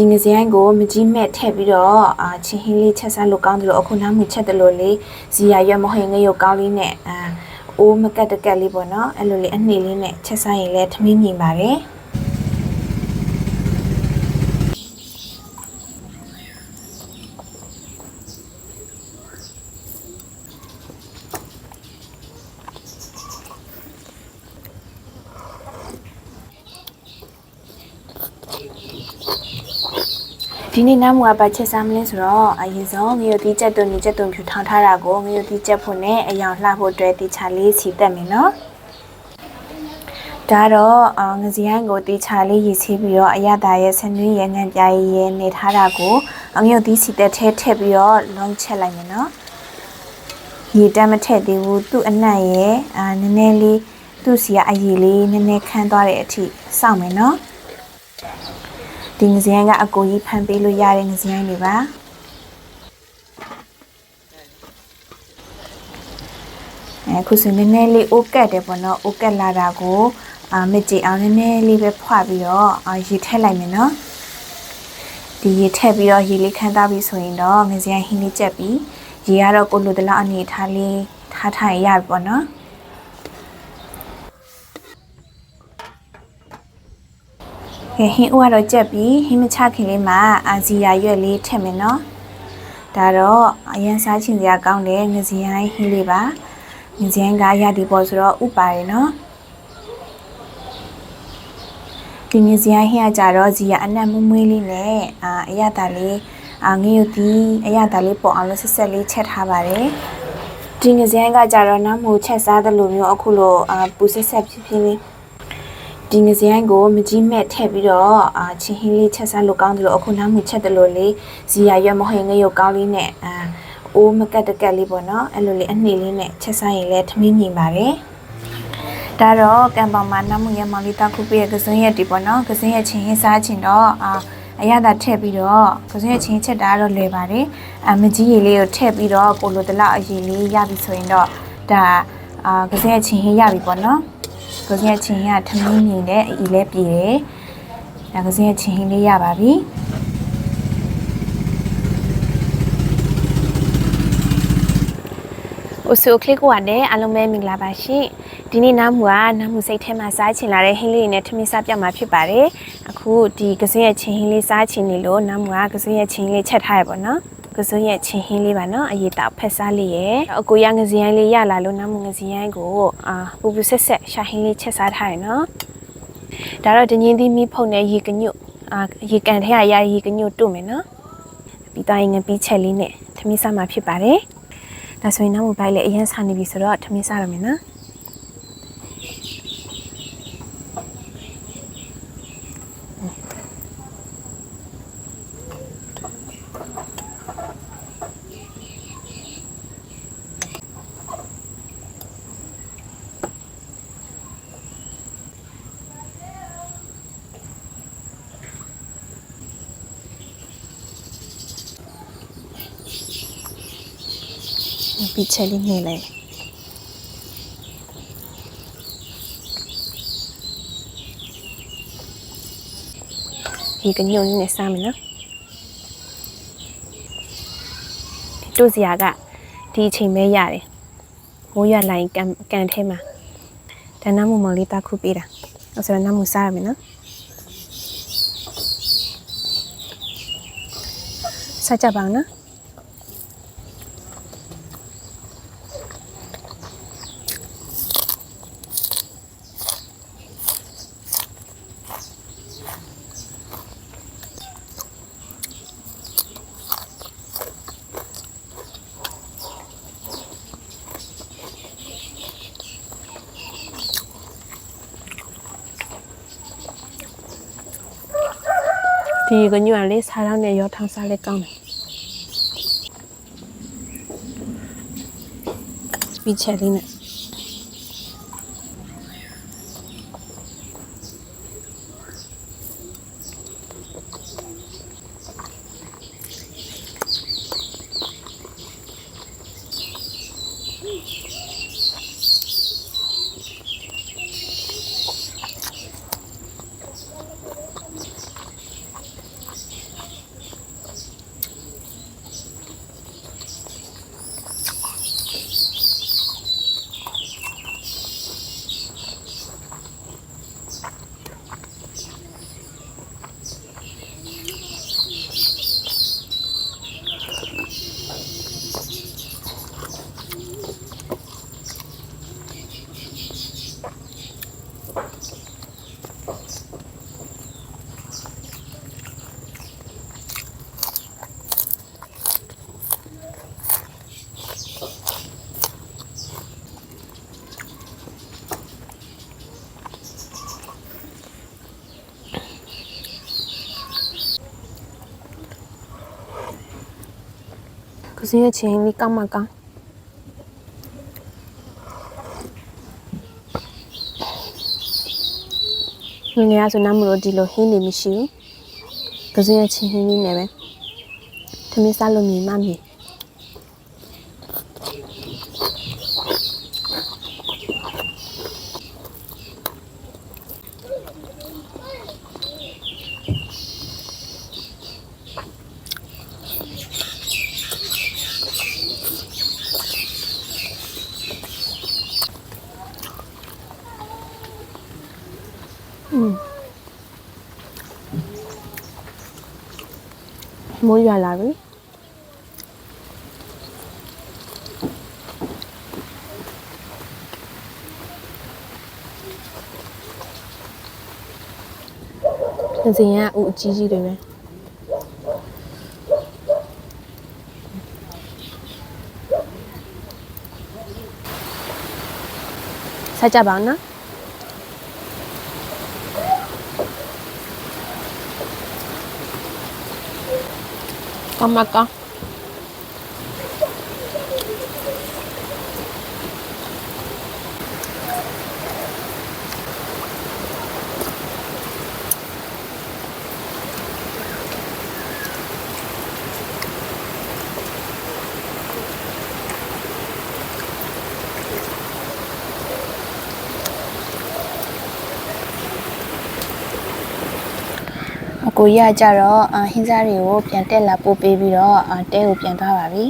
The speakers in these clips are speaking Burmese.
ဒီငစရိုင်းကိုမကြီးမဲ့ထည့်ပြီးတော့အာချင်းဟင်းလေးချက်စားလို့ကောင်းတယ်လို့အခုနားမှုချက်တယ်လို့လေဇီယာရွက်မဟိန်ငရုတ်ကောင်းလေးနဲ့အာအိုးမကတ်တကက်လေးပေါ့နော်အဲ့လိုလေးအနှေးလေးနဲ့ချက်စားရင်လည်းထမင်းမြင်ပါတယ် ဒီနေ့နားမူကဘာချက်စားမလဲဆိုတော့အရင်ဆုံးငရုတ်တီးချက်တုံညီချက်တုံဖြူထောင်ထားတာကိုငရုတ်တီးချက်ဖို့နဲ့အယောင်လှဖို့အတွက်တေချာလေးစီတက်မယ်နော်ဒါတော့အာငစရိုင်းကိုတေချာလေးရည်စီးပြီးတော့အရသာရဲ့ဆန်နွေးရဲ့ငံပြားရဲ့နေထားတာကိုငရုတ်တီးစီတက်ထဲထည့်ပြီးတော့လုံးချက်လိုက်မယ်နော်ရေတမ်းမထည့်သေးဘူးသူ့အနံ့ရဲ့အာနည်းနည်းလေးသူ့စီကအရည်လေးနည်းနည်းခန်းသွားတဲ့အထိစောင့်မယ်နော် ဒီငစရိုင်းကအကိုကြီးဖန်ပေးလို့ရတဲ့ငစရိုင်းတွေပါအခုဆိုနည်းနည်းလေးအိုးကတ်တယ်ပေါ့နော်အိုးကတ်လာတာကိုအာမကြည့်အောင်နည်းနည်းလေးပဲဖွာပြီးတော့အာရေထည့်လိုက်မယ်နော်ဒီရေထည့်ပြီးတော့ရေလေးခန်းသားပြီးဆိုရင်တော့ငစရိုင်းဟင်းလေးကြက်ပြီးရေကတော့ကိုလိုတလောက်အနေထားလေးထားထားရင်ရပြီပေါ့နော် ကဲဟင်းဦးကတော့ကြက်ပြီးဟင်းမချခင်လေးမှာအာဇီယာရွက်လေးထည့်မယ်နော်ဒါတော့အရန်စားချင်စရာကောင်းတဲ့ငစရိုင်းဟင်းလေးပါငစရိုင်းကရသည်ပေါ်ဆိုတော့ဥပါတယ်နော်ဒီငစရိုင်းဟင်းကကြတော့ဇီယာအနက်မွေးမွေးလေးနဲ့အာအရသာလေးအာငရုတ်တီးအရသာလေးပေါ်အောင်လို့ဆက်ဆက်လေးချက်ထားပါတယ်ဒီငစရိုင်းကကြတော့နောက်မို့ချက်စားတယ်လို့မျိုးအခုလိုအာပူဆက်ဆက်ဖြစ်ဖြစ်လေး ဒီငစရိုင်းကိုမကြီးမဲ့ထည့်ပြီးတော့အာချင်းဟင်းလေးချက်စားလို့ကောင်းတယ်လို့အခုနားမှုချက်တယ်လို့လေဇီယာရွက်မဟိန်ငရုတ်ကောင်းလေးနဲ့အာအိုးမကတ်တကက်လေးပေါ့နော်အဲ့လိုလေးအနှေးလေးနဲ့ချက်စားရင်လည်းထမင်းမြင်ပါတယ်ဒါတော့ကံပေါင်မှာနားမှုရမောင်လေးတောက်ခုပြည့်ရဲ့ကစွန်းရက်ဒီပေါ့နော်ကစွန်းရက်ချင်းဟင်းစားချင်းတော့အာအရသာထည့်ပြီးတော့ကစွန်းရက်ချင်းချက်တာတော့လွယ်ပါတယ်အမကြီးရည်လေးကိုထည့်ပြီးတော့ကိုလိုတလောက်အရည်လေးရပြီဆိုရင်တော့ဒါအာကစွန်းရက်ချင်းဟင်းရပြီပေါ့နော် ကစင်းရဲ့ချင်းကထမင်းနေနဲ့အီလဲပြေတယ်။ဒါကစင်းရဲ့ချင်းဟင်းလေးရပါပြီ။အိုဆိုကလစ်ကိုရတယ်အားလုံးပဲမင်္ဂလာပါရှင်။ဒီနေ့နားမူကနားမူစိတ်ထဲမှာစားချင်လာတဲ့ဟင်းလေးတွေနဲ့ထမင်းစားပြတ်မှာဖြစ်ပါတယ်။အခုဒီကစင်းရဲ့ချင်းဟင်းလေးစားချင်နေလို့နားမူကကစင်းရဲ့ချင်းလေးချက်ထားရပါတော့။ ကစွန်းရဲ့ချင်းဟင်းလေးပါနော်အရေးတောက်ဖက်စားလေးရယ်အကိုရငစရိုင်းလေးရလာလို့နောက်မှငစရိုင်းကိုအာပူပူဆက်ဆက်ရှာဟင်းလေးချက်စားထားရယ်နော်ဒါတော့ဒင်းချင်းသီးမိဖုန်နဲ့ရေကညွတ်အာရေကန်ထဲကရရေကညွတ်တို့မယ်နော်ပြီးသားရင်ငပီးချက်လေးနဲ့ထမင်းစားမှာဖြစ်ပါတယ်ဒါဆိုရင်နောက်မိုဘိုင်းလေးအရင်စားနေပြီဆိုတော့ထမင်းစားရမယ်နော် ပြီးချက်လေးနေလိုက်ဒီကညုံနေစားမယ်နော်တို့စရာကဒီအချိန်ပဲရတယ်မိုးရွာလိုက်ကန်ကန်ထဲမှာဒါနမမောင်လေးတာခုပေးတာအဲ့ဆိုတော့နမစားရမယ်နော်စားကြပါအောင်နော် ဒီကညွန့်လေးစားတော့နဲ့ရောထောင်းစားလေးကောင်းတယ်ပြီးချက်လေးနဲ့ စင်းရဲ့ချင်းလေးကောက်မှကောင်းငငယ်ရဆိုနမလို့ဒီလိုဟင်းနေမရှိဘူးကစင်းရဲ့ချင်းဟင်းလေးနဲ့ပဲသမီးစားလို့မြင်မှမြင် မိုးရွာလာပြီ။ဒီစဉ်ကဥအကြီးကြီးတွေပဲ။ဆက်ကြပါဦးနော်။ ကောင်းမ ကောင်းအကိုရကြတော့အဟင်းစားတွေကိုပြန်တက်လာပို့ပေးပြီးတော့အတဲကိုပြန်သွားပါပြီ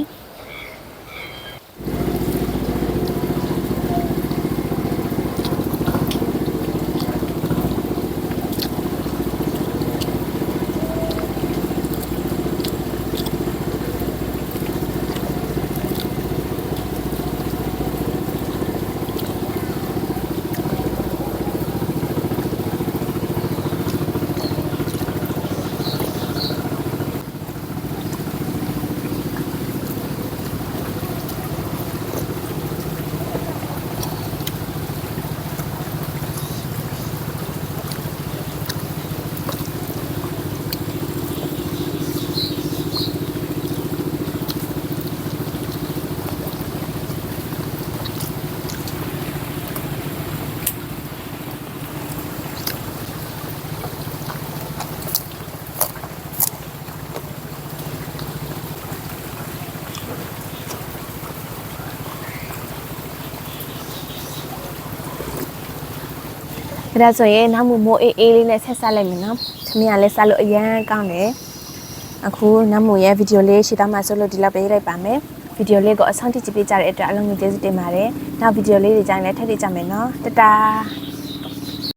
ဒါဆိုရင်နောက်မှုမိုးအေးအေးလေးနဲ့ဆက်ဆက်လိုက်မယ်နော်သမီးကလည်းဆက်လို့အရန်ကောင်းတယ်အခုနောက်မှုရဲ့ဗီဒီယိုလေးရှေ့သားမှာဆိုလို့ဒီလောက်ပဲရိုက်ပါမယ်ဗီဒီယိုလေးကိုအဆုံးထိကြည့်ပေးကြတဲ့အတွက်အလုံးကြီးကျေးဇူးတင်ပါတယ်နောက်ဗီဒီယိုလေးတွေကြိုင်လည်းထပ်ထည့်ကြမယ်နော်တတား